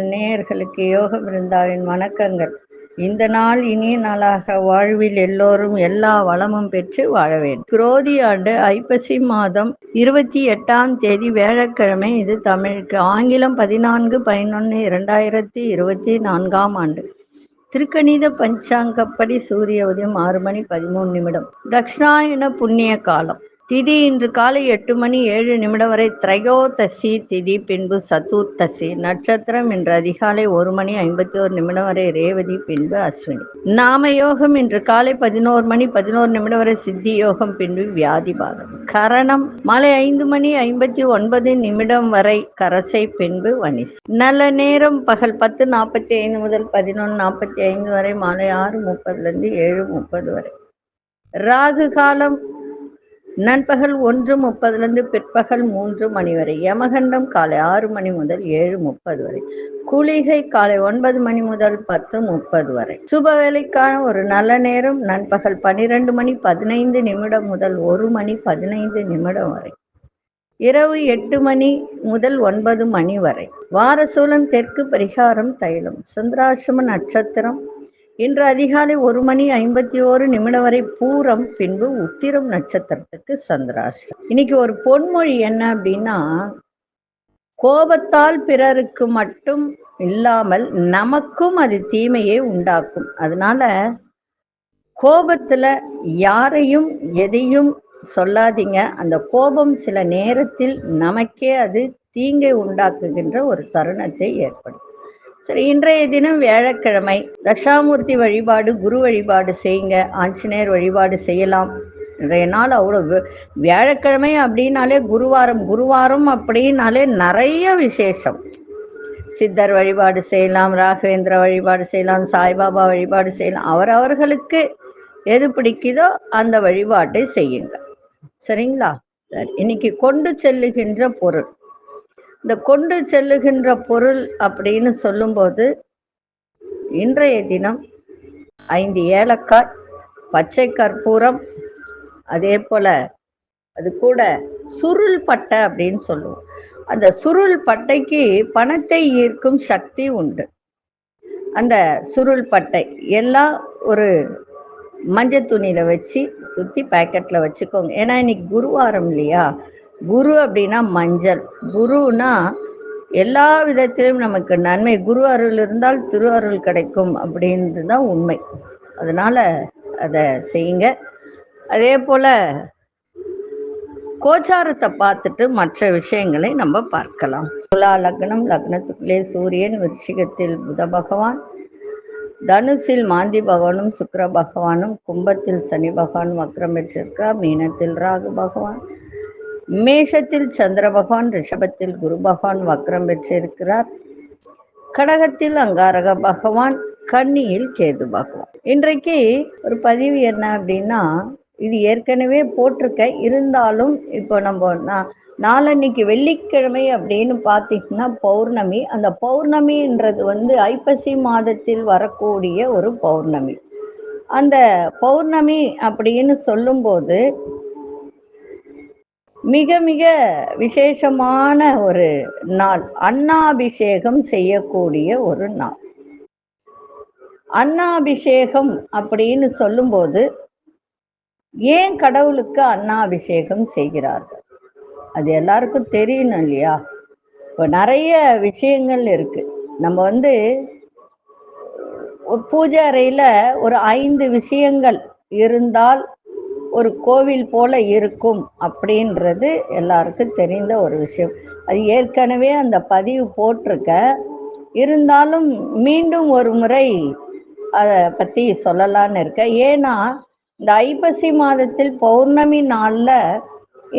நேயர்களுக்கு யோக பிருந்தாவின் வணக்கங்கள். இந்த நாள் இனிய நாளாக வாழ்வில் எல்லோரும் எல்லா வளமும் பெற்று வாழ வேண்டும். குரோதி ஆண்டு ஐப்பசி மாதம் இருபத்தி எட்டாம் தேதி வியாழக்கிழமை. இது தமிழுக்கு ஆங்கிலம் பதினான்கு பதினொன்று இரண்டாயிரத்தி இருபத்தி நான்காம் ஆண்டு. திருக்கணித பஞ்சாங்கப்படி சூரிய உதயம் ஆறு மணி பதிமூணு நிமிடம். தக்ஷாயன புண்ணிய காலம். திதி இன்று காலை எட்டு மணி ஏழு நிமிடம் வரை திரையோதசி திதி பின்பு சதுர்த்தசி நட்சத்திரம் இன்று அதிகாலை ஒரு மணி ஐம்பத்தி ஒரு நிமிடம் வரை ரேவதி பின்பு அஸ்வினி. நாம யோகம் இன்று காலை பதினோரு மணி பதினோரு நிமிடம் வரை சித்தி யோகம் பின்பு வியாதிபாதம் கரணம் மாலை ஐந்து மணி ஐம்பத்தி ஒன்பது நிமிடம் வரை கரசை பின்பு வனிஸ். நல்ல நேரம் பகல் பத்து நாற்பத்தி ஐந்து முதல் பதினொன்று நாற்பத்தி ஐந்து வரை மாலை ஆறு முப்பதுலேருந்து ஏழு முப்பது வரை. ராகு காலம் நண்பகல் ஒன்று முப்பதுலேருந்து பிற்பகல் மூன்று மணி வரை. யமகண்டம் காலை ஆறு மணி முதல் ஏழு முப்பது வரை. குளிகை காலை ஒன்பது மணி முதல் பத்து முப்பது வரை. சுப வேலைக்கான ஒரு நல்ல நேரம் நண்பகல் பனிரெண்டு மணி பதினைந்து நிமிடம் முதல் ஒரு மணி பதினைந்து நிமிடம் வரை. இரவு எட்டு மணி முதல் ஒன்பது மணி வரை. வாரசூலம் தெற்கு பரிகாரம் தைலம். சந்திராசிரம நட்சத்திரம் இன்று அதிகாலை ஒரு மணி ஐம்பத்தி ஓரு நிமிடம் வரை பூரம் பின்பு உத்திரம் நட்சத்திரத்துக்கு சந்திராஷ்டம் இன்னைக்கு ஒரு பொன்மொழி என்ன அப்படின்னா கோபத்தால் பிறருக்கு மட்டும் இல்லாமல் நமக்கும் அது தீமையை உண்டாக்கும். அதனால கோபத்துல யாரையும் எதையும் சொல்லாதீங்க. அந்த கோபம் சில நேரத்தில் நமக்கே அது தீங்கை உண்டாக்குகின்ற ஒரு தருணத்தை ஏற்படும் சரி இன்றைய தினம் வியாழக்கிழமை தட்சாமூர்த்தி வழிபாடு குரு வழிபாடு செய்யுங்க. ஆஞ்சநேயர் வழிபாடு செய்யலாம். இன்றைய நாள் அவ்வளோ வியாழக்கிழமை அப்படின்னாலே குருவாரம் குருவாரம் அப்படின்னாலே நிறைய விசேஷம். சித்தர் வழிபாடு செய்யலாம் ராகவேந்திர வழிபாடு செய்யலாம் சாய்பாபா வழிபாடு செய்யலாம். அவரவர்களுக்கு எது பிடிக்குதோ அந்த வழிபாட்டை செய்யுங்க. சரிங்களா? சரி இன்னைக்கு கொண்டு செல்லுகின்ற பொருள். இந்த கொண்டு செல்லுகின்ற பொருள் அப்படின்னு சொல்லும்போது இன்றைய தினம் ஐந்து ஏலக்காய் பச்சை கற்பூரம் அதே போல அது கூட சுருள் பட்டை அப்படின்னு சொல்லுவோம். அந்த சுருள் பட்டைக்கு பணத்தை ஈர்க்கும் சக்தி உண்டு. அந்த சுருள் பட்டை எல்லாம் ஒரு மஞ்சள் துணியில வச்சு சுத்தி பேக்கெட்ல வச்சுக்கோங்க. ஏன்னா இன்னைக்கு குருவாரம் இல்லையா? குரு அப்படின்னா மஞ்சள். குருன்னா எல்லா விதத்திலும் நமக்கு நன்மை. குரு அருள் இருந்தால் திரு அருள் கிடைக்கும் அப்படின்றது தான் உண்மை. அதனால அதை செய்யுங்க. அதே போல கோச்சாரத்தை பார்த்துட்டு மற்ற விஷயங்களை நம்ம பார்க்கலாம். துலா லக்னம் லக்னத்துக்குள்ளே சூரியன் விருஷிகத்தில் புத பகவான் தனுசில் மாந்தி பகவானும் சுக்கர பகவானும் கும்பத்தில் சனி பகவான் வக்ரம் பெற்றிருக்கிறார் மீனத்தில் ராகு பகவான் மேஷத்தில் சந்திர பகவான் ரிஷபத்தில் குரு பகவான் வக்ரம் பெற்றிருக்கிறார். கடகத்தில் அங்காரக பகவான் கன்னியில் கேது பகவான். இன்றைக்கு ஒரு பதிவு என்ன அப்படின்னா இது ஏற்கனவே போட்டிருக்க இருந்தாலும் இப்போ நம்ம நான் நாளன்னைக்கு வெள்ளிக்கிழமை அப்படின்னு பார்த்தீங்கன்னா பௌர்ணமி. அந்த பௌர்ணமின்றது வந்து ஐப்பசி மாதத்தில் வரக்கூடிய ஒரு பௌர்ணமி. அந்த பௌர்ணமி அப்படின்னு சொல்லும்போது மிக மிக விசேஷமான ஒரு நாள். அன்னாபிஷேகம் செய்யக்கூடிய ஒரு நாள். அன்னாபிஷேகம் அப்படின்னு சொல்லும்போது ஏன் கடவுளுக்கு அன்னாபிஷேகம் செய்கிறார்கள்? அது எல்லாருக்கும் தெரியணும் இல்லையா? இப்போ நிறைய விஷயங்கள் இருக்கு. நம்ம வந்து ஒரு பூஜை அறையில் ஒரு ஐந்து விஷயங்கள் இருந்தால் ஒரு கோவில் போல இருக்கும் அப்படின்றது எல்லாருக்கும் தெரிந்த ஒரு விஷயம். அது ஏற்கனவே அந்த பதிவு போட்டிருக்க. இருந்தாலும் மீண்டும் ஒரு முறை அதை பற்றி சொல்லலான்னு இருக்கேன் ஏன்னா இந்த ஐப்பசி மாதத்தில் பௌர்ணமி நாளில்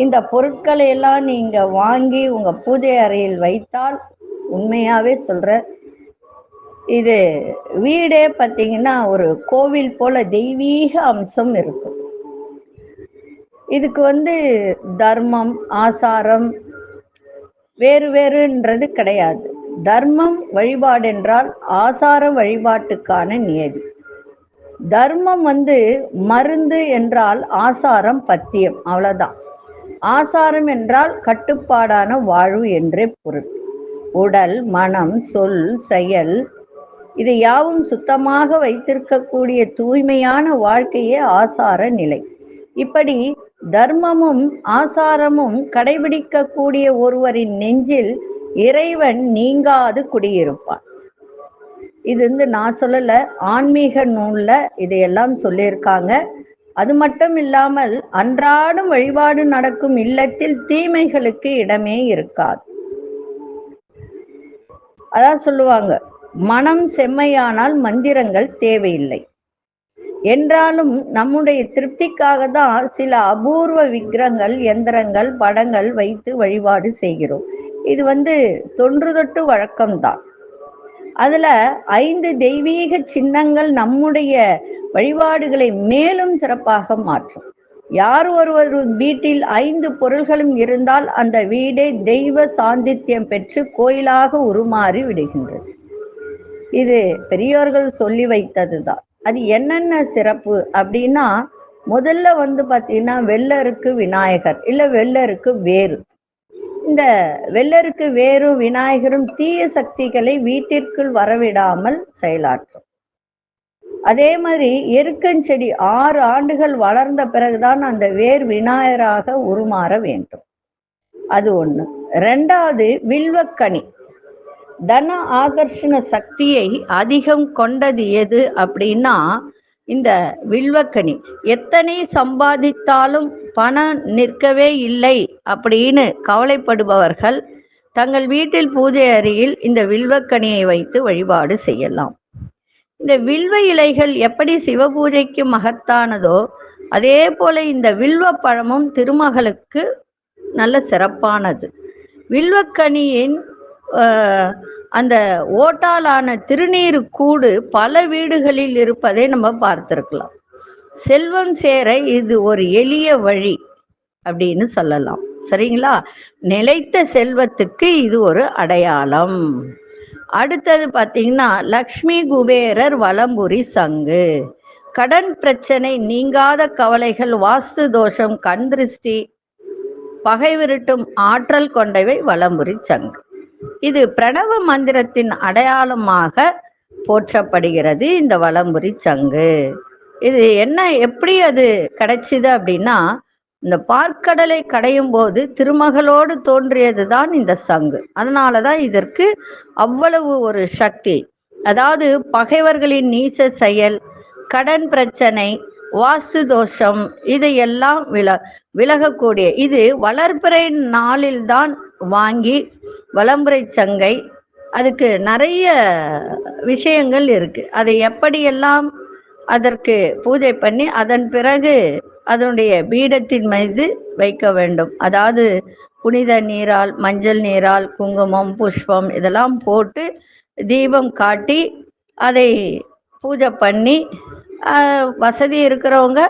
இந்த பொருட்களை எல்லாம் நீங்கள் வாங்கி உங்கள் பூஜை அறையில் வைத்தால் உண்மையாகவே சொல்கிறேன் இது வீடே பார்த்தீங்கன்னா ஒரு கோவில் போல தெய்வீக அம்சம் இருக்கும். இதுக்கு வந்து தர்மம் ஆசாரம் வேறு வேறுன்றது கிடையாது. தர்மம் வழிபாடு என்றால் ஆசார வழிபாட்டுக்கான நியதி. தர்மம் வந்து மருந்து என்றால் ஆசாரம் பத்தியம் அவ்வளவுதான். ஆசாரம் என்றால் கட்டுப்பாடான வாழ்வு என்றே பொருள். உடல் மனம் சொல் செயல் இதை யாவும் சுத்தமாக வைத்திருக்கக்கூடிய தூய்மையான வாழ்க்கையே ஆசார நிலை. இப்படி தர்மமும் ஆசாரமும் கடைபிடிக்கக்கூடிய ஒருவரின் நெஞ்சில் இறைவன் நீங்காது குடியிருப்பான். இது வந்து நான் சொல்லல ஆன்மீக நூல்ல இதையெல்லாம் சொல்லியிருக்காங்க. அது மட்டும் இல்லாமல் அன்றாடம் வழிபாடு நடக்கும் இல்லத்தில் தீமைகளுக்கு இடமே இருக்காது. அதான் சொல்லுவாங்க மனம் செம்மையானால் மந்திரங்கள் தேவையில்லை. என்றாலும் நம்முடைய திருப்திக்காக தான் சில அபூர்வ விக்கிரங்கள் எந்திரங்கள் படங்கள் வைத்து வழிபாடு செய்கிறோம். இது வந்து தொன்று தொட்டு வழக்கம்தான். அதுல ஐந்து தெய்வீக சின்னங்கள் நம்முடைய வழிபாடுகளை மேலும் சிறப்பாக மாற்றும். யார் ஒருவர் வீட்டில் ஐந்து பொருள்களும் இருந்தால் அந்த வீடே தெய்வ சாந்தித்யம் பெற்று கோயிலாக உருமாறி விடுகின்றது. இது பெரியோர்கள் சொல்லி வைத்ததுதான். அது என்னென்ன சிறப்பு அப்படின்னா முதல்ல வந்து பார்த்தீங்கன்னா வெள்ளருக்கு விநாயகர் இல்லை வெள்ளருக்கு வேறு. இந்த வெள்ளருக்கு வேறும் விநாயகரும் தீய சக்திகளை வீட்டிற்குள் வரவிடாமல் செயலாற்றும். அதே மாதிரி எருக்கஞ்செடி ஆறு ஆண்டுகள் வளர்ந்த பிறகுதான் அந்த வேர் விநாயகராக உருமாற வேண்டும். அது ஒண்ணு. ரெண்டாவது வில்வக்கனி. தன ஆகர்ஷண சக்தியை அதிகம் கொண்டது எது அப்படின்னா இந்த வில்வக்கனி. எத்தனை சம்பாதித்தாலும் பணம் நிற்கவே இல்லை அப்படின்னு கவலைப்படுபவர்கள் தங்கள் வீட்டில் பூஜை அறையில் இந்த வில்வக்கனியை வைத்து வழிபாடு செய்யலாம். இந்த வில்வ இலைகள் எப்படி சிவபூஜைக்கு மகத்தானதோ அதே போல இந்த வில்வ பழமும் திருமகளுக்கு நல்ல சிறப்பானது. வில்வக்கனியின் அந்த ஓட்டாலான திருநீர் கூடு பல வீடுகளில் இருப்பதை நம்ம பார்த்துருக்கலாம். செல்வம் சேர இது ஒரு எளிய வழி அப்படின்னு சொல்லலாம். சரிங்களா? நிலைத்த செல்வத்துக்கு இது ஒரு அடையாளம். அடுத்தது பார்த்தீங்கன்னா லக்ஷ்மி குபேரர் வலம்புரி சங்கு. கடன் பிரச்சனை நீங்காத கவலைகள் வாஸ்து தோஷம் கண் திருஷ்டி பகை விரட்டும் ஆற்றல் கொண்டவை வலம்புரி சங்கு. இது பிரணவ மந்திரத்தின் அடையாளமாக போற்றப்படுகிறது இந்த வலம்புரி சங்கு. இது என்ன எப்படி அது கிடைச்சிது அப்படின்னா இந்த பார்க்கடலை கடையும் போது திருமகளோடு தோன்றியது தான் இந்த சங்கு. அதனாலதான் இதற்கு அவ்வளவு ஒரு சக்தி. அதாவது பகைவர்களின் நீச செயல் கடன் பிரச்சனை வாஸ்து தோஷம் இதையெல்லாம் வில விலகக்கூடிய இது வளர்பிறை நாளில்தான் வாங்கி வளம்புரை சங்கை அதுக்கு நிறைய விஷயங்கள் இருக்கு. அதை எப்படியெல்லாம் அதற்கு பூஜை பண்ணி அதன் பிறகு அதனுடைய பீடத்தின் மீது வைக்க வேண்டும். அதாவது புனித நீரால் மஞ்சள் நீரால் குங்குமம் புஷ்பம் இதெல்லாம் போட்டு தீபம் காட்டி அதை பூஜை பண்ணி வசதி இருக்கிறவங்க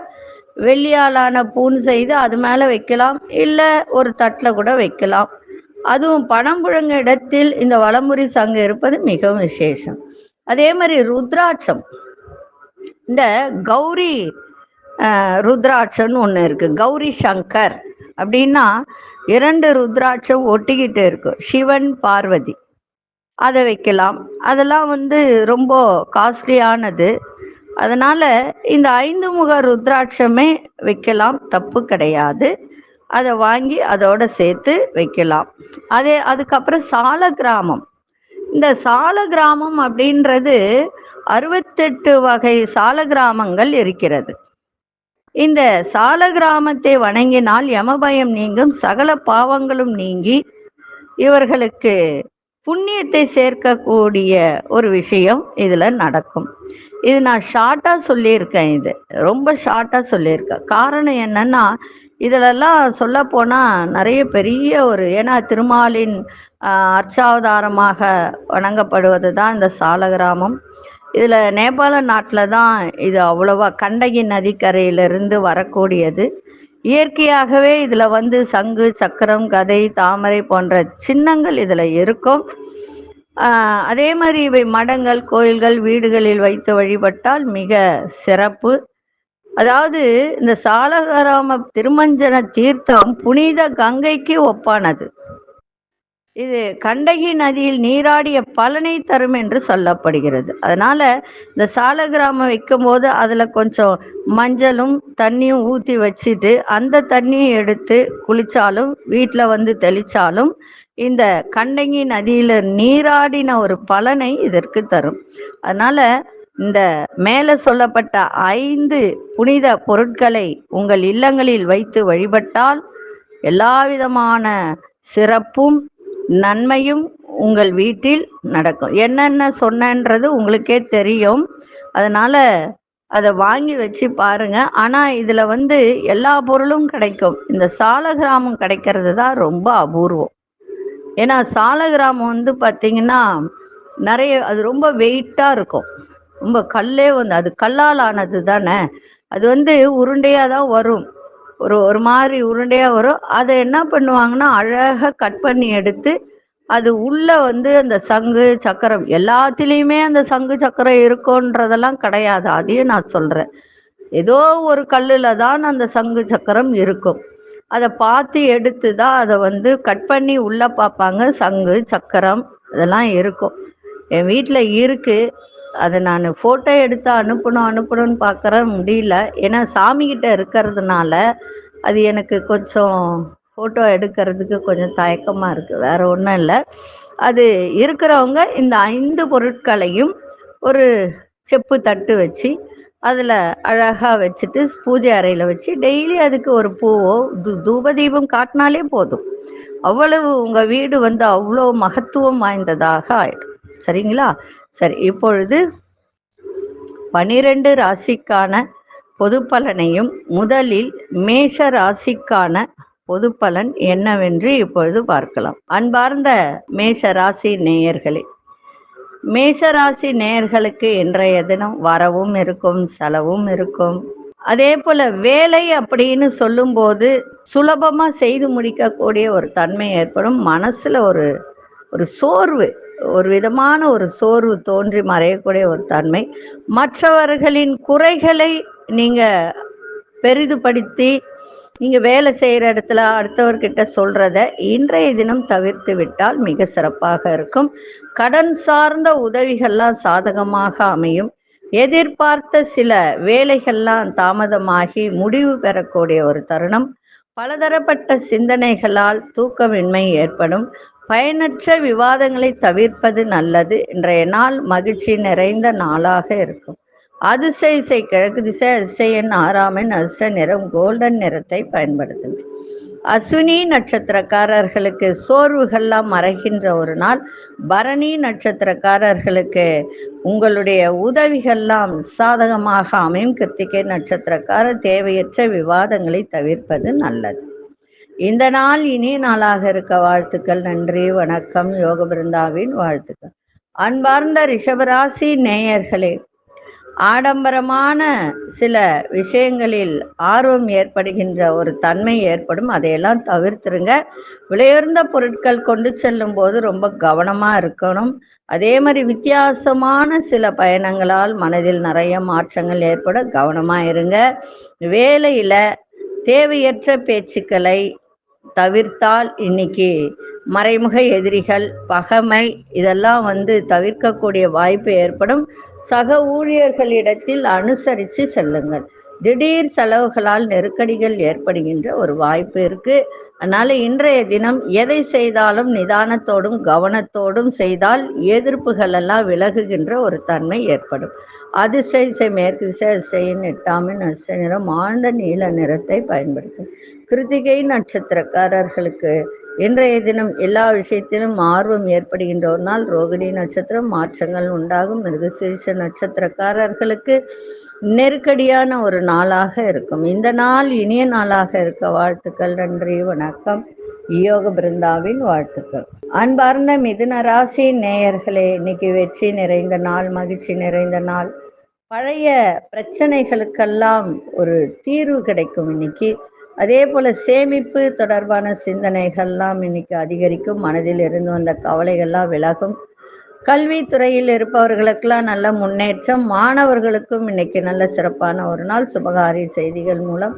வெள்ளியாலான பூன் செய்து அது மேலே வைக்கலாம். இல்லை ஒரு தட்டில் கூட வைக்கலாம். அதுவும் பணம் புழங்க இடத்தில் இந்த வளமுறி சங்கம் இருப்பது மிகவும் விசேஷம். அதே மாதிரி ருத்ராட்சம். இந்த கௌரி ருத்ராட்சம்னு ஒன்று இருக்கு. கௌரி சங்கர் அப்படின்னா இரண்டு ருத்ராட்சம் ஒட்டிக்கிட்டு இருக்கும் சிவன் பார்வதி. அதை வைக்கலாம். அதெல்லாம் வந்து ரொம்ப காஸ்ட்லியானது. அதனால இந்த ஐந்து முக ருத்ராட்சமே வைக்கலாம். தப்பு கிடையாது. அதை வாங்கி அதோட சேர்த்து வைக்கலாம். அதே அதுக்கப்புறம் சால கிராமம் இந்த சால கிராமம் அப்படின்றது அறுபத்தெட்டு வகை சால கிராமங்கள் இருக்கிறது. இந்த சால கிராமத்தை வணங்கினால் யமபயம் நீங்கும் சகல பாவங்களும் நீங்கி இவர்களுக்கு புண்ணியத்தை சேர்க்கக்கூடிய ஒரு விஷயம் இதுல நடக்கும். இது நான் ஷார்ட்டா சொல்லியிருக்கேன் இது. ரொம்ப ஷார்ட்டா சொல்லியிருக்கேன். காரணம் என்னன்னா இதிலெல்லாம் சொல்ல போனால் நிறைய பெரிய ஒரு ஏன்னா திருமாலின் அர்ச்சாவதாரமாக வணங்கப்படுவது தான் இந்த சாலகிராமம். இதில் நேபாள நாட்டில் தான் இது அவ்வளோவா கண்டகி நதிக்கரையிலிருந்து வரக்கூடியது. இயற்கையாகவே இதில் வந்து சங்கு சக்கரம் கதை தாமரை போன்ற சின்னங்கள் இதில் இருக்கும். அதே மாதிரி இவை மடங்கள் கோயில்கள் வீடுகளில் வைத்து வழிபட்டால் மிக சிறப்பு. அதாவது இந்த சாலகிராம திருமஞ்சன தீர்த்தம் புனித கங்கைக்கு ஒப்பானது. இது கண்டகி நதியில் நீராடிய பலனை தரும் என்று சொல்லப்படுகிறது. அதனால இந்த சாலகிராமம் வைக்கும்போது அதுல கொஞ்சம் மஞ்சளும் தண்ணியும் ஊற்றி வச்சுட்டு அந்த தண்ணியை எடுத்து குளிச்சாலும் வீட்டில் வந்து தெளிச்சாலும் இந்த கண்டங்கி நதியில நீராடின ஒரு பலனை இதற்கு தரும். அதனால இந்த மேலே சொல்லப்பட்ட ஐந்து புனித பொருட்களை உங்கள் இல்லங்களில் வைத்து வழிபட்டால் எல்லா விதமான சிறப்பும் நன்மையும் உங்கள் வீட்டில் நடக்கும். என்னென்ன சொன்னன்றது உங்களுக்கே தெரியும். அதனால அதை வாங்கி வச்சு பாருங்க. ஆனா இதுல வந்து எல்லா பொருளும் கிடைக்கும். இந்த சாலகிராமம் கிடைக்கிறது தான் ரொம்ப அபூர்வம். ஏன்னா சாலகிராமம் வந்து பார்த்தீங்கன்னா நிறைய அது ரொம்ப வெயிட்டாக இருக்கும். ரொம்ப கல்லே வந்து அது கல்லால் ஆனது தானே? அது வந்து உருண்டையாக தான் வரும். ஒரு ஒரு மாதிரி உருண்டையாக வரும். அதை என்ன பண்ணுவாங்கன்னா அழகாக கட் பண்ணி எடுத்து அது உள்ளே வந்து அந்த சங்கு சக்கரம் எல்லாத்துலேயுமே அந்த சங்கு சக்கரம் இருக்கோன்றதெல்லாம் கிடையாது. அதையும் நான் சொல்கிறேன் ஏதோ ஒரு கல்லில் தான் அந்த சங்கு சக்கரம் இருக்கும். அதை பார்த்து எடுத்து தான் அதை வந்து கட் பண்ணி உள்ளே பார்ப்பாங்க. சங்கு சக்கரம் இதெல்லாம் இருக்கும். என் வீட்டில் இருக்குது அதை நான் ஃபோட்டோ எடுத்து அனுப்பணும் அனுப்பணும்னு பார்க்குற முடியல. ஏன்னா சாமிக்கிட்ட இருக்கிறதுனால அது எனக்கு கொஞ்சம் ஃபோட்டோ எடுக்கிறதுக்கு கொஞ்சம் தயக்கமாக இருக்குது வேறு ஒன்றும் இல்லை. அது இருக்கிறவங்க இந்த ஐந்து பொருட்களையும் ஒரு செப்பு தட்டு வச்சு அதில் அழகாக வச்சுட்டு பூஜை அறையில் வச்சு டெய்லி அதுக்கு ஒரு பூவோ து தூப தீபம் காட்டினாலே போதும். அவ்வளவு உங்கள் வீடு வந்து அவ்வளோ மகத்துவம் வாய்ந்ததாக ஆயிடும். சரிங்களா? சரி இப்பொழுது பனிரெண்டு ராசிக்கான பொது பலனையும் முதலில் மேஷ ராசிக்கான பொது பலன் என்னவென்று இப்பொழுது பார்க்கலாம். அன்பார்ந்த மேஷ ராசி நேயர்களே மேஷ ராசி நேயர்களுக்கு இன்றைய தினம் வரவும் இருக்கும் செலவும் இருக்கும். அதே போல வேலை அப்படின்னு சொல்லும்போது சுலபமாக செய்து முடிக்கக்கூடிய ஒரு தன்மை ஏற்படும். மனசுல ஒரு ஒரு சோர்வு ஒரு விதமான ஒரு சோர்வு தோன்றி மறையக்கூடிய ஒரு தன்மை. மற்றவர்களின் குறைகளை நீங்க பெரிதுபடுத்தி நீங்க வேலை செய்யற இடத்துல அடுத்தவர்கிட்ட சொல்றத இன்றைய தினம் தவிர்த்து விட்டால் மிக சிறப்பாக இருக்கும். கடன் சார்ந்த உதவிகள்லாம் சாதகமாக அமையும். எதிர்பார்த்த சில வேலைகள்லாம் தாமதமாகி முடிவு பெறக்கூடிய ஒரு தருணம். பலதரப்பட்ட சிந்தனைகளால் தூக்கமின்மை ஏற்படும். பயனற்ற விவாதங்களை தவிர்ப்பது நல்லது. இன்றைய நாள் மகிழ்ச்சி நிறைந்த நாளாக இருக்கும். அதிசய இசை கிழக்கு திசை அதிசய எண் ஆறாம் அதிர்ஷ்ட நிறம் கோல்டன் நிறத்தை பயன்படுத்தும் அஸ்வினி நட்சத்திரக்காரர்களுக்கு சோர்வுகள்லாம் மறைகின்ற ஒரு நாள். பரணி நட்சத்திரக்காரர்களுக்கு உங்களுடைய உதவிகள்லாம் சாதகமாக அமையும். கிருத்திகை நட்சத்திரக்காரர் தேவையற்ற விவாதங்களை தவிர்ப்பது நல்லது. இந்த நாள் இனிய நாளாக இருக்க வாழ்த்துக்கள் நன்றி வணக்கம் யோக பிருந்தாவின் வாழ்த்துக்கள். அன்பார்ந்த ரிஷபராசி நேயர்களே ஆடம்பரமான சில விஷயங்களில் ஆர்வம் ஏற்படுகின்ற ஒரு தன்மை ஏற்படும். அதையெல்லாம் தவிர்த்துருங்க. விலையுயர்ந்த பொருட்கள் கொண்டு செல்லும் போது ரொம்ப கவனமாக இருக்கணும். அதே மாதிரி வித்தியாசமான சில பயணங்களால் மனதில் நிறைய மாற்றங்கள் ஏற்பட கவனமாக இருங்க. வேலையில் தேவையற்ற பேச்சுக்களை தவிர்த்தால் இன்னைக்கு மறைமுக எதிரிகள் பகமை இதெல்லாம் வந்து தவிர்க்கக்கூடிய வாய்ப்பு ஏற்படும். சக ஊழியர்களிடத்தில் அனுசரித்து செல்லுங்கள். திடீர் செலவுகளால் நெருக்கடிகள் ஏற்படுகின்ற ஒரு வாய்ப்பு இருக்கு. அதனால இன்றைய தினம் எதை செய்தாலும் நிதானத்தோடும் கவனத்தோடும் செய்தால் எதிர்ப்புகள் எல்லாம் விலகுகின்ற ஒரு தன்மை ஏற்படும். அதிசய மேற்கு திசை அதிசயின் எட்டாமின் அசை நிறம் ஆழ்ந்த நீல நிறத்தை பயன்படுத்தும் கிருத்திகை நட்சத்திரக்காரர்களுக்கு இன்றைய தினம் எல்லா விஷயத்திலும் ஆர்வம் ஏற்படுகின்ற ஒரு நாள் ரோகிணி நட்சத்திரம் மாற்றங்கள் உண்டாகும். மிருகசீரிஷ நட்சத்திரக்காரர்களுக்கு நெருக்கடியான ஒரு நாளாக இருக்கும். இந்த நாள் இனிய நாளாக இருக்க வாழ்த்துக்கள் நன்றி வணக்கம். யோக பிருந்தாவின் வாழ்த்துக்கள். அன்பார்ந்த மிதுன ராசி நேயர்களே இன்னைக்கு வெற்றி நிறைந்த நாள் மகிழ்ச்சி நிறைந்த நாள். பழைய பிரச்சனைகளுக்கெல்லாம் ஒரு தீர்வு கிடைக்கும் இன்னைக்கு. அதே போல சேமிப்பு தொடர்பான சிந்தனைகள்லாம் இன்னைக்கு அதிகரிக்கும். மனதில் இருந்து வந்த கவலைகள்லாம் விலகும். கல்வித்துறையில் இருப்பவர்களுக்கெல்லாம் நல்ல முன்னேற்றம். மாணவர்களுக்கும் இன்னைக்கு நல்ல சிறப்பான ஒரு நாள். சுபகாரிய செய்திகள் மூலம்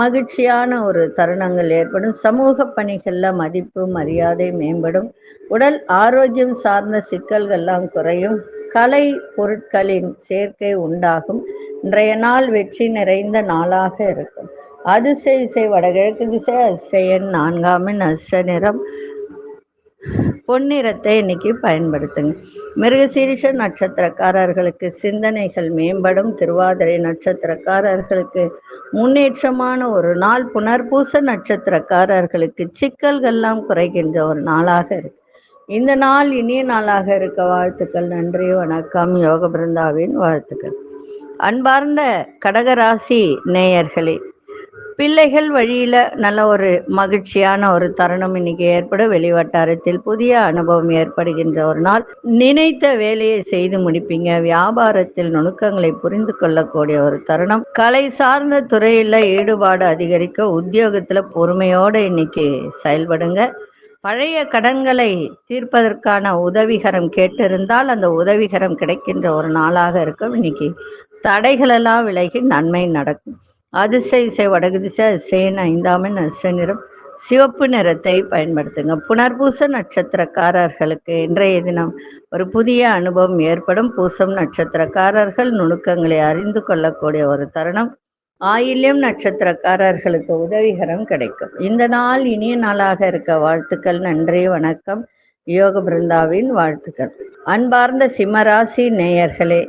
மகிழ்ச்சியான ஒரு தருணங்கள் ஏற்படும். சமூக பணிகளில் மதிப்பு மரியாதை மேம்படும். உடல் ஆரோக்கியம் சார்ந்த சிக்கல்கள்லாம் குறையும். கலை பொருட்களின் சேர்க்கை உண்டாகும். இன்றைய நாள் வெற்றி நிறைந்த நாளாக இருக்கும். அதிசய இசை வடகிழக்கு திசை அசையன் நான்காமின் அஷ்ட நிறம். பொன்னிறத்தை இன்னைக்கு பயன்படுத்துங்க. மிருகசீரிஷ நட்சத்திரக்காரர்களுக்கு சிந்தனைகள் மேம்படும். திருவாதிரை நட்சத்திரக்காரர்களுக்கு முன்னேற்றமான ஒரு நாள். புனர்பூச நட்சத்திரக்காரர்களுக்கு சிக்கல்கள்லாம் குறைகின்ற ஒரு நாளாக இருக்கு. இந்த நாள் இனிய நாளாக இருக்க வாழ்த்துக்கள். நன்றி வணக்கம். யோக பிருந்தாவின் வாழ்த்துக்கள். அன்பார்ந்த கடகராசி நேயர்களே பிள்ளைகள் வழியில நல்ல ஒரு மகிழ்ச்சியான ஒரு தருணம் இன்னைக்கு ஏற்படும் வெளிவட்டாரத்தில் புதிய அனுபவம் ஏற்படுகின்ற ஒரு நாள். நினைத்த வேலையை செய்து முடிப்பீங்க. வியாபாரத்தில் நுணுக்கங்களை புரிந்து கொள்ளக்கூடிய ஒரு தருணம். கலை சார்ந்த துறையில ஈடுபாடு அதிகரிக்க உத்தியோகத்துல பொறுமையோட இன்னைக்கு செயல்படுங்க. பழைய கடன்களை தீர்ப்பதற்கான உதவிகரம் கேட்டிருந்தால் அந்த உதவிகரம் கிடைக்கின்ற ஒரு நாளாக இருக்கும். இன்னைக்கு தடைகளெல்லாம் விலகி நன்மை நடக்கும். அதிசய இசை வடகு திசை அதிசயன் ஐந்தாமின் அஷ்ட நிறம். சிவப்பு நிறத்தை பயன்படுத்துங்க. புனர்பூச நட்சத்திரக்காரர்களுக்கு இன்றைய தினம் ஒரு புதிய அனுபவம் ஏற்படும். பூசம் நட்சத்திரக்காரர்கள் நுணுக்கங்களை அறிந்து கொள்ளக்கூடிய ஒரு தருணம். ஆயில்யம் நட்சத்திரக்காரர்களுக்கு உதவிகரம் கிடைக்கும். இந்த நாள் இனிய நாளாக இருக்க வாழ்த்துக்கள் நன்றி வணக்கம். யோக பிருந்தாவின் வாழ்த்துக்கள். அன்பார்ந்த சிம்மராசி நேயர்களே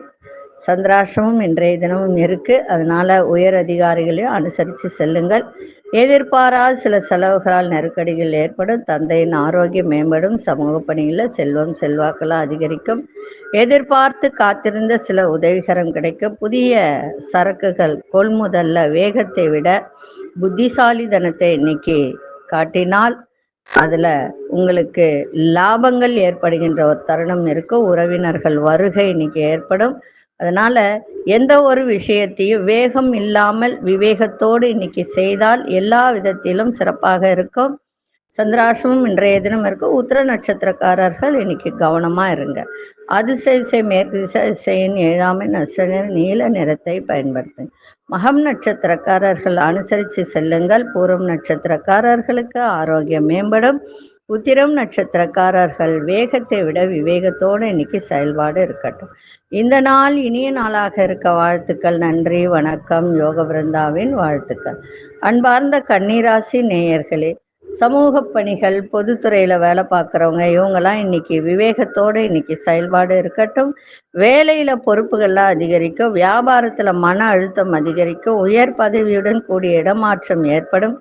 சந்திராசிரமம் இன்றைய தினமும் இருக்கு. அதனால உயர் அதிகாரிகளையும் அனுசரித்து செல்லுங்கள். எதிர்பாராத சில செலவுகளால் நெருக்கடிகள் ஏற்படும். தந்தையின் ஆரோக்கியம் மேம்படும். சமூக பணியில் செல்வம் செல்வாக்கெல்லாம் அதிகரிக்கும். எதிர்பார்த்து காத்திருந்த சில உதவிகரம் கிடைக்கும். புதிய சரக்குகள் கொள்முதல்ல வேகத்தை விட புத்திசாலிதனத்தை இன்னைக்கு காட்டினால் அதில் உங்களுக்கு லாபங்கள் ஏற்படுகின்ற ஒரு தருணம் இருக்கும் உறவினர்கள் வருகை இன்னைக்கு ஏற்படும். அதனால எந்த ஒரு விஷயத்தையும் வேகம் இல்லாமல் விவேகத்தோடு இன்னைக்கு செய்தால் எல்லா விதத்திலும் சிறப்பாக இருக்கும். சந்திராசிரமம் இன்றைய தினம் இருக்கும் உத்திர நட்சத்திரக்காரர்கள் இன்னைக்கு கவனமா இருங்க. அதிசயசை மேற்கு திசையின் ஏழாமை நட்சத்திர நீல நிறத்தை பயன்படுத்துங்க. மகம் நட்சத்திரக்காரர்கள் அனுசரித்து செல்லுங்கள். பூரம் நட்சத்திரக்காரர்களுக்கு ஆரோக்கியம் மேம்படும். உத்திரம் நட்சத்திரக்காரர்கள் வேகத்தை விட விவேகத்தோடு இன்னைக்கு செயல்பாடு இருக்கட்டும். இந்த நாள் இனிய நாளாக இருக்க வாழ்த்துக்கள் நன்றி வணக்கம் யோக பிருந்தாவின் வாழ்த்துக்கள். அன்பார்ந்த கன்னிராசி நேயர்களே சமூக பணிகள் பொதுத்துறையில் வேலை பார்க்குறவங்க இவங்கெல்லாம் இன்னைக்கு விவேகத்தோடு இன்னைக்கு செயல்பாடு இருக்கட்டும். வேலையில் பொறுப்புகள்லாம் அதிகரிக்கும் வியாபாரத்தில் மன அழுத்தம் அதிகரிக்கும் உயர் பதவியுடன் கூடிய இடமாற்றம் ஏற்படும்.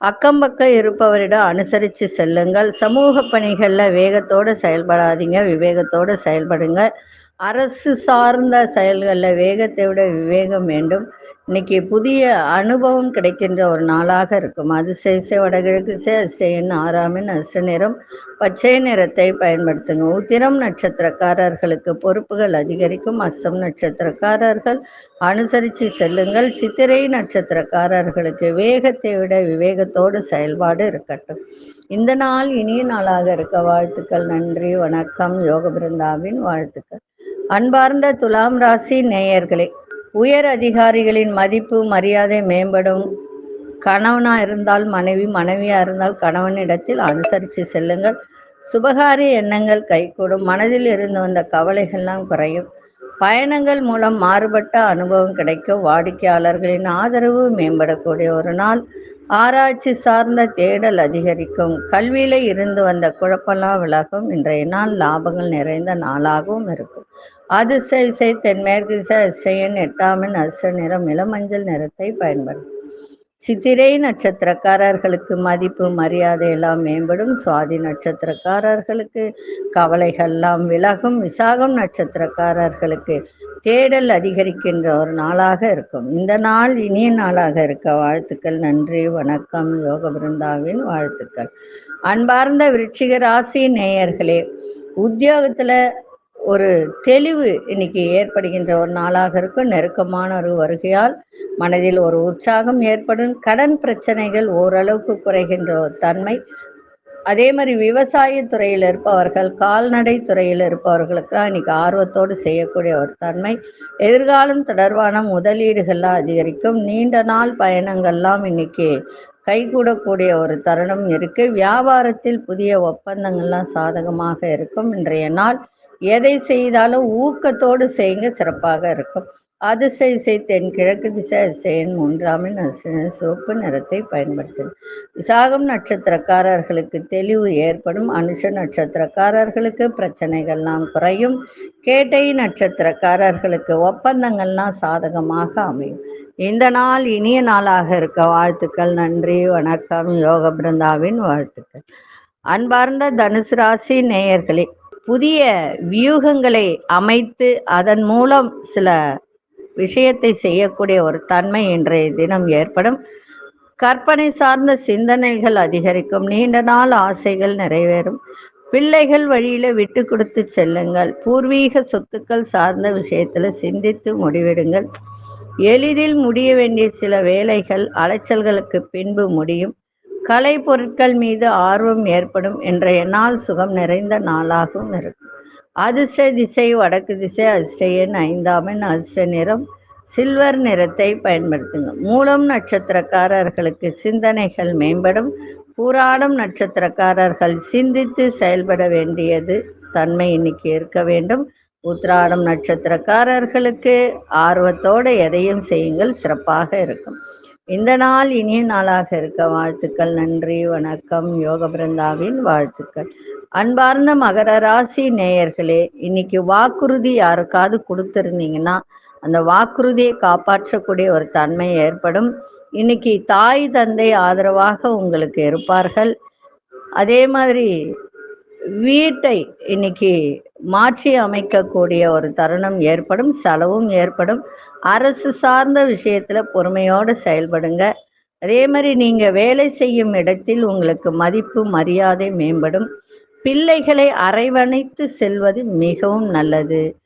அக்கம் பக்கம் இருப்பவரிடம் அனுசரித்து செல்லுங்கள். சமூக பணிகளில் வேகத்தோடு செயல்படாதீங்க விவேகத்தோடு செயல்படுங்க அரசு சார்ந்த செயல்களில் வேகத்தை விட விவேகம் வேண்டும். இன்னைக்கு புதிய அனுபவம் கிடைக்கின்ற ஒரு நாளாக இருக்கும். அதிசயசை வடகிழக்கு அதிசயன் ஆறாமின் அசு நிறம். பச்சை நிறத்தை பயன்படுத்துங்க. உத்திரம் நட்சத்திரக்காரர்களுக்கு பொறுப்புகள் அதிகரிக்கும். அசம் நட்சத்திரக்காரர்கள் அனுசரித்து செல்லுங்கள். சித்திரை நட்சத்திரக்காரர்களுக்கு வேகத்தை விட விவேகத்தோடு செயல்பாடு இருக்கட்டும். இந்த நாள் இனிய நாளாக இருக்க. வாழ்த்துக்கள். நன்றி. வணக்கம். யோக பிருந்தாவின் வாழ்த்துக்கள். அன்பார்ந்த துலாம் ராசி நேயர்களே உயர் அதிகாரிகளின் மதிப்பு மரியாதை மேம்படும். கணவனா இருந்தால் மனைவி மனைவியா இருந்தால் கணவனிடத்தில் அனுசரித்து செல்லுங்கள். சுபகாரிய எண்ணங்கள் கைகூடும். மனதில் இருந்து வந்த கவலைகள்லாம் குறையும். பயணங்கள் மூலம் மாறுபட்ட அனுபவம் கிடைக்கும் வாடிக்கையாளர்களின் ஆதரவு மேம்படக்கூடிய ஒரு நாள். ஆராய்ச்சி சார்ந்த தேடல் அதிகரிக்கும். கல்வியில இருந்து வந்த குழப்பெல்லாம் விலகும். இன்றைய நாள் லாபங்கள் நிறைந்த நாளாகவும் இருக்கும். அதிர்ஷ்ட இசை தென்மேற்கு இசை அஷ்டையன் எட்டாமின் அஷ்ட நிறம் இளமஞ்சள் நிறத்தை பயன்படும். சித்திரை நட்சத்திரக்காரர்களுக்கு மதிப்பு மரியாதை எல்லாம் மேம்படும். சுவாதி நட்சத்திரக்காரர்களுக்கு கவலைகள்லாம் விலகும். விசாகம் நட்சத்திரக்காரர்களுக்கு தேடல் அதிகரிக்கின்ற ஒரு நாளாக இருக்கும். இந்த நாள் இனிய நாளாக இருக்க வாழ்த்துக்கள் நன்றி வணக்கம் யோக பிருந்தாவின் வாழ்த்துக்கள். அன்பார்ந்த விருச்சிக ராசி நேயர்களே உத்தியோகத்துல ஒரு தெளிவு இன்னைக்கு ஏற்படுகின்ற ஒரு நாளாக இருக்கும். நெருக்கமான ஒரு வருகையால் மனதில் ஒரு உற்சாகம் ஏற்படும். கடன் பிரச்சனைகள் ஓரளவுக்கு குறைகின்ற ஒரு தன்மை. அதே மாதிரி விவசாய துறையில் இருப்பவர்கள் கால்நடை துறையில் இருப்பவர்களுக்கெல்லாம் இன்னைக்கு ஆர்வத்தோடு செய்யக்கூடிய ஒரு தன்மை. எதிர்காலம் தொடர்பான முதலீடுகள்லாம் அதிகரிக்கும். நீண்ட நாள் பயணங்கள்லாம் இன்னைக்கு கைகூடக்கூடிய ஒரு தருணம் இருக்கு. வியாபாரத்தில் புதிய ஒப்பந்தங்கள்லாம் சாதகமாக இருக்கும். இன்றைய நாள் எதை செய்தாலும் ஊக்கத்தோடு செய்யுங்க சிறப்பாக இருக்கும். அது செய் தென் கிழக்கு திசை அதிசயன் மூன்றாமின் சிவப்பு நிறத்தை பயன்படுத்தும் விசாகம் நட்சத்திரக்காரர்களுக்கு தெளிவு ஏற்படும். அனுஷ நட்சத்திரக்காரர்களுக்கு பிரச்சனைகள்லாம் குறையும். கேட்டை நட்சத்திரக்காரர்களுக்கு ஒப்பந்தங்கள்லாம் சாதகமாக அமையும். இந்த நாள் இனிய நாளாக இருக்க வாழ்த்துக்கள். நன்றி வணக்கம். யோக பிருந்தாவின் வாழ்த்துக்கள். அன்பார்ந்த தனுசு ராசி நேயர்களே புதிய வியூகங்களை அமைத்து அதன் மூலம் சில விஷயத்தை செய்யக்கூடிய ஒரு தன்மை இன்றைய தினம் ஏற்படும். கற்பனை சார்ந்த சிந்தனைகள் அதிகரிக்கும். நீண்ட நாள் ஆசைகள் நிறைவேறும். பிள்ளைகள் வழியில விட்டு கொடுத்து செல்லுங்கள். பூர்வீக சொத்துக்கள் சார்ந்த விஷயத்துல சிந்தித்து முடிவெடுங்கள். எளிதில் முடிய வேண்டிய சில வேலைகள் அலைச்சல்களுக்கு பின்பு முடியும். கலை பொருட்கள் மீது ஆர்வம் ஏற்படும் என்ற நாள் சுகம் நிறைந்த நாளாகவும் இருக்கும். அதிர்ஷ்ட திசை வடக்கு திசை அதிர்ஷ்டன் ஐந்தாமன் அதிர்ஷ்ட நிறம் சில்வர் நிறத்தை பயன்படுத்துங்க மூலம் நட்சத்திரக்காரர்களுக்கு சிந்தனைகள் மேம்படும். பூராடம் நட்சத்திரக்காரர்கள் சிந்தித்து செயல்பட வேண்டியது தன்மை இன்னைக்கு இருக்க வேண்டும். உத்ராடம் நட்சத்திரக்காரர்களுக்கு ஆர்வத்தோடு எதையும் செய்யுங்கள் சிறப்பாக இருக்கும். இந்த நாள் இனிய நாளாக இருக்க வாழ்த்துக்கள் நன்றி வணக்கம் யோக பிருந்தாவின் வாழ்த்துக்கள். அன்பார்ந்த மகர ராசி நேயர்களே இன்னைக்கு வாக்குறுதி யாருக்காவது கொடுத்துருந்தீங்கன்னா அந்த வாக்குறுதியை காப்பாற்றக்கூடிய ஒரு தன்மை ஏற்படும். இன்னைக்கு தாய் தந்தை ஆதரவாக உங்களுக்கு இருப்பார்கள். அதே மாதிரி வீட்டை இன்னைக்கு மாற்றி அமைக்கக்கூடிய ஒரு தருணம் ஏற்படும் செலவும் ஏற்படும். அரசு சார்ந்த விஷயத்துல பொறுமையோடு செயல்படுங்க. அதே மாதிரி நீங்க வேலை செய்யும் இடத்தில் உங்களுக்கு மதிப்பு மரியாதை மேம்படும். பிள்ளைகளை அரைவணைத்து செல்வது மிகவும் நல்லது.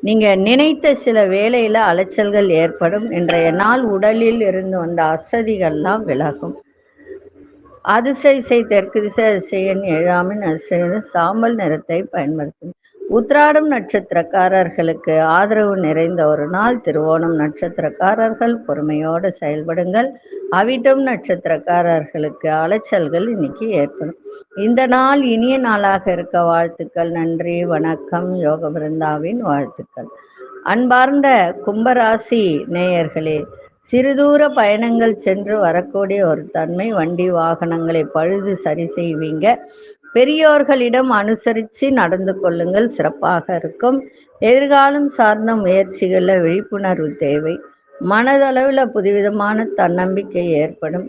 நீங்க நினைத்த சில வேலையில அலைச்சல்கள் ஏற்படும். இன்றைய நாள் உடலில் இருந்து வந்த அசதிகள்லாம் விலகும். அதிசய தெற்கு திசை அதிசயன் ஏழாமின் அதிசயன் சாம்பல் நிறத்தை பயன்படுத்தும். உத்ராடம் நட்சத்திரக்காரர்களுக்கு ஆதரவு நிறைந்த ஒரு நாள் திருவோணம். நட்சத்திரக்காரர்கள் பொறுமையோடு செயல்படுங்கள். அவிட்டம் நட்சத்திரக்காரர்களுக்கு அலைச்சல்கள் இன்னைக்கு ஏற்படும். இந்த நாள் இனிய நாளாக இருக்க வாழ்த்துக்கள். நன்றி வணக்கம். யோக பிருந்தாவின் வாழ்த்துக்கள். அன்பார்ந்த கும்பராசி நேயர்களே சிறுதூர பயணங்கள் சென்று வரக்கூடிய ஒரு தன்மை வண்டி வாகனங்களை பழுது சரி செய்வீங்க. பெரியோர்களிடம் அனுசரித்து நடந்து கொள்ளுங்கள் சிறப்பாக இருக்கும். எதிர்காலம் சார்ந்த முயற்சிகளில் விழிப்புணர்வு தேவை. மனதளவில் புதுவிதமான தன்னம்பிக்கை ஏற்படும்.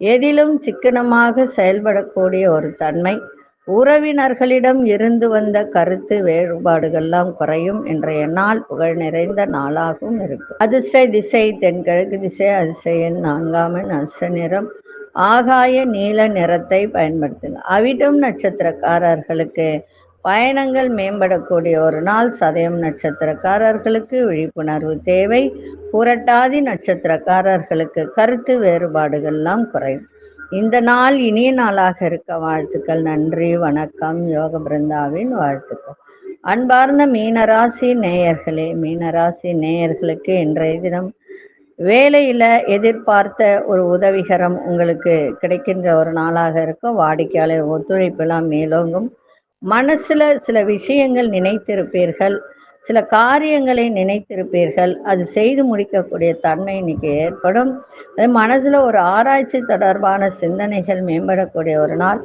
எதிலும் சிக்கனமாக செயல்படக்கூடிய ஒரு தன்மை உறவினர்களிடம் இருந்து வந்த கருத்து வேறுபாடுகள்லாம் குறையும். இன்றைய நாள் புகழ் நிறைந்த நாளாகவும் இருக்கும். அதிர்ஷ்ட திசை தென்கிழக்கு திசை அதிசயன் நான்காமன் அஸ்ட நிறம் ஆகாய நீல நிறத்தை பயன்படுத்துங்க அவிட்டம் நட்சத்திரக்காரர்களுக்கு பயணங்கள் மேம்படக்கூடிய ஒரு நாள். சதயம் நட்சத்திரக்காரர்களுக்கு விழிப்புணர்வு தேவை. புரட்டாதி நட்சத்திரக்காரர்களுக்கு கருத்து வேறுபாடுகள்லாம் குறையும். இந்த நாள் இனிய நாளாக இருக்க வாழ்த்துக்கள். நன்றி வணக்கம். யோக பிருந்தாவின் வாழ்த்துக்கள். அன்பார்ந்த மீனராசி நேயர்களே மீனராசி நேயர்களுக்கு இன்றைய தினம் வேலையில எதிர்பார்த்த ஒரு உதவிகரம் உங்களுக்கு கிடைக்கின்ற ஒரு நாளாக இருக்கும். வாடிக்கையாளர் ஒத்துழைப்பெல்லாம் மேலோங்கும். மனசுல சில விஷயங்கள் நினைத்திருப்பீர்கள். சில காரியங்களை நினைத்திருப்பீர்கள். அது செய்து முடிக்கக்கூடிய தன்மை இன்னைக்கு ஏற்படும். அது மனசுல ஒரு ஆராய்ச்சி தொடர்பான சிந்தனைகள் மேம்படக்கூடிய ஒரு நாள்.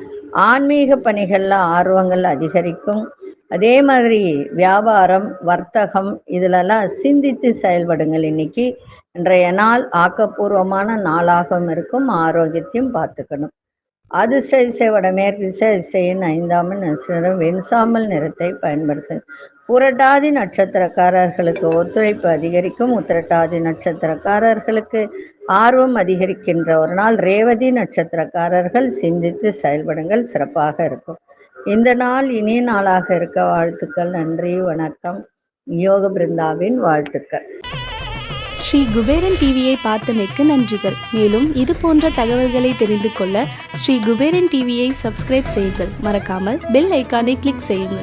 ஆன்மீக பணிகள்ல ஆர்வங்கள் அதிகரிக்கும். அதே மாதிரி வியாபாரம் வர்த்தகம் இதுலெல்லாம் சிந்தித்து செயல்படுங்கள் இன்னைக்கு. இன்றைய நாள் ஆக்கப்பூர்வமான நாளாகவும் இருக்கும். ஆரோக்கியத்தையும் பார்த்துக்கணும். அதிர்ஷ்ட இசை மேற்கு திசை இசையின் ஐந்தாமல் நட்சத்திரம் வெண்சாமல் நிறத்தை பயன்படுத்து புரட்டாதி நட்சத்திரக்காரர்களுக்கு ஒத்துழைப்பு அதிகரிக்கும். உத்திரட்டாதி நட்சத்திரக்காரர்களுக்கு ஆர்வம் அதிகரிக்கின்ற ஒரு நாள் ரேவதி நட்சத்திரக்காரர்கள். சிந்தித்து செயல்படுங்கள் சிறப்பாக இருக்கும். இந்த நாள் இனிய நாளாக இருக்க வாழ்த்துக்கள் நன்றி வணக்கம். யோக பிருந்தாவின் வாழ்த்துக்கள். ஸ்ரீ குபேரன் டிவியை பார்த்தமைக்கு நன்றிகள். மேலும் இது போன்ற தகவல்களை தெரிந்து கொள்ள ஸ்ரீ குபேரன் டிவியை சப்ஸ்கிரைப் செய்யுங்கள். மறக்காமல் பெல் ஐக்கானை கிளிக் செய்யுங்கள்.